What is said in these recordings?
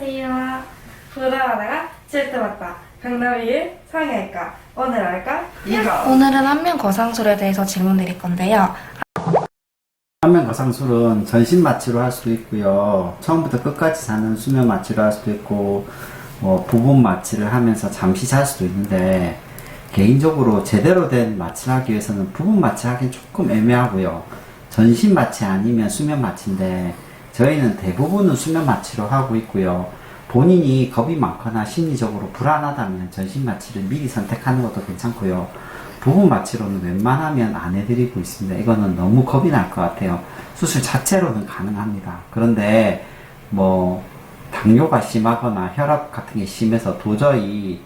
안녕하세요. 보다하다가 질투받다. 강남일 상해할까? 오늘 할까? 이거. 오늘은 안면 거상술에 대해서 질문 드릴 건데요. 안면 거상술은 전신 마취로 할 수도 있고요. 처음부터 끝까지 사는 수면 마취로 할 수도 있고, 뭐 부분 마취를 하면서 잠시 잘 수도 있는데, 개인적으로 제대로 된 마취를 하기 위해서는 부분 마취 하기는 조금 애매하고요. 전신 마취 아니면 수면 마취인데, 저희는 대부분은 수면 마취로 하고 있고요. 본인이 겁이 많거나 심리적으로 불안하다면 전신 마취를 미리 선택하는 것도 괜찮고요. 부분 마취로는 웬만하면 안 해드리고 있습니다. 이거는 너무 겁이 날 것 같아요. 수술 자체로는 가능합니다. 그런데 뭐 당뇨가 심하거나 혈압 같은 게 심해서 도저히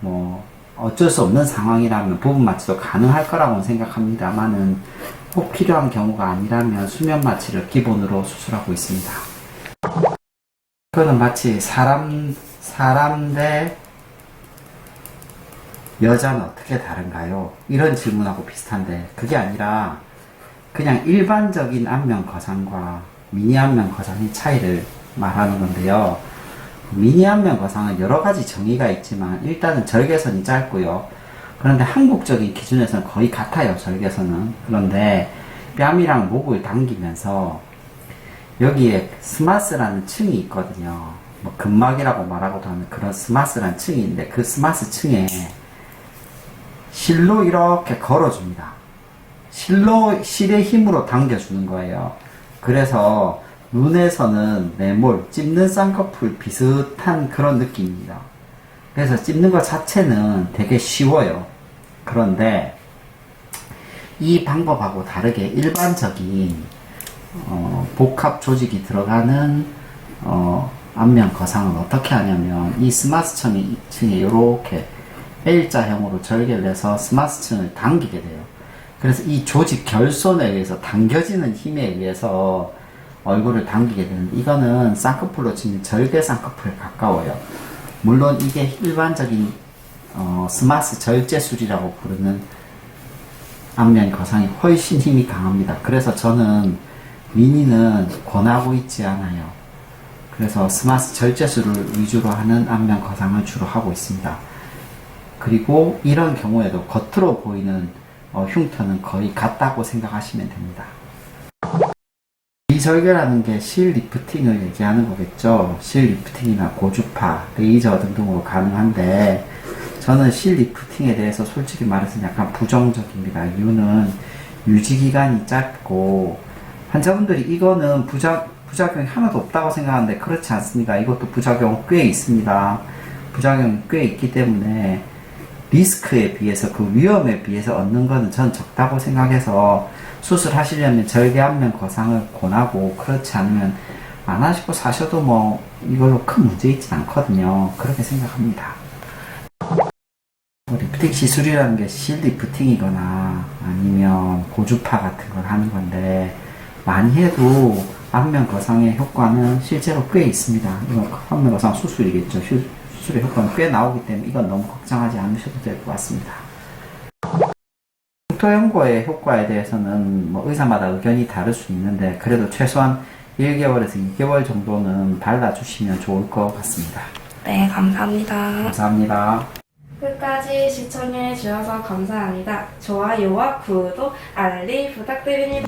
뭐 어쩔 수 없는 상황이라면 부분 마취도 가능할 거라고 생각합니다만은 꼭 필요한 경우가 아니라면 수면 마취를 기본으로 수술하고 있습니다. 그거는 마치 사람 사람 대 여자는 어떻게 다른가요? 이런 질문하고 비슷한데 그게 아니라 그냥 일반적인 안면 거상과 미니 안면 거상의 차이를 말하는 건데요. 미니 안면 거상은 여러 가지 정의가 있지만 일단은 절개선이 짧고요. 그런데 한국적인 기준에서는 거의 같아요. 절개선은. 그런데 뺨이랑 목을 당기면서 여기에 스마스라는 층이 있거든요. 뭐 근막이라고 말하고도 하는 그런 스마스라는 층이 있는데 그 스마스 층에 실로 이렇게 걸어줍니다. 실로, 실의 힘으로 당겨주는 거예요. 그래서 눈에서는 네몰, 찝는 쌍꺼풀 비슷한 그런 느낌입니다. 그래서 찝는 것 자체는 되게 쉬워요. 그런데 이 방법하고 다르게 일반적인 어, 복합 조직이 들어가는 어, 안면 거상은 어떻게 하냐면 이 스마스층에 층에 이렇게 L자형으로 절개를 해서 스마스층을 당기게 돼요. 그래서 이 조직 결손에 의해서 당겨지는 힘에 의해서 얼굴을 당기게 되는데 이거는 쌍꺼풀로 치면 절개 쌍꺼풀에 가까워요. 물론 이게 일반적인 어, 스마스 절제술이라고 부르는 안면 거상이 훨씬 힘이 강합니다. 그래서 저는 미니는 권하고 있지 않아요. 그래서 스마스 절제술을 위주로 하는 안면 거상을 주로 하고 있습니다. 그리고 이런 경우에도 겉으로 보이는 어, 흉터는 거의 같다고 생각하시면 됩니다. 비절개라는 게 실 리프팅을 얘기하는 거겠죠. 실 리프팅이나 고주파, 레이저 등등으로 가능한데 저는 실 리프팅에 대해서 솔직히 말해서 약간 부정적입니다. 이유는 유지 기간이 짧고 환자분들이 이거는 부작, 부작용이 하나도 없다고 생각하는데 그렇지 않습니다. 이것도 부작용 꽤 있습니다. 부작용이 꽤 있기 때문에 리스크에 비해서 그 위험에 비해서 얻는 거는 전 적다고 생각해서 수술하시려면 절개 안면 거상을 권하고 그렇지 않으면 안 하시고 사셔도 뭐 이걸로 큰 문제 있진 않거든요. 그렇게 생각합니다. 뭐 리프팅 시술이라는 게 실 리프팅이거나 아니면 고주파 같은 걸 하는 건데 많이 해도 안면 거상의 효과는 실제로 꽤 있습니다. 이건 안면 거상 수술이겠죠. 수- 수술의 효과는 꽤 나오기 때문에 이건 너무 걱정하지 않으셔도 될 것 같습니다. 흉터 연고의 효과에 대해서는 뭐 의사마다 의견이 다를 수 있는데 그래도 최소한 1개월에서 2개월 정도는 발라주시면 좋을 것 같습니다. 네, 감사합니다. 감사합니다. 끝까지 시청해 주셔서 감사합니다. 좋아요와 구독, 알림 부탁드립니다.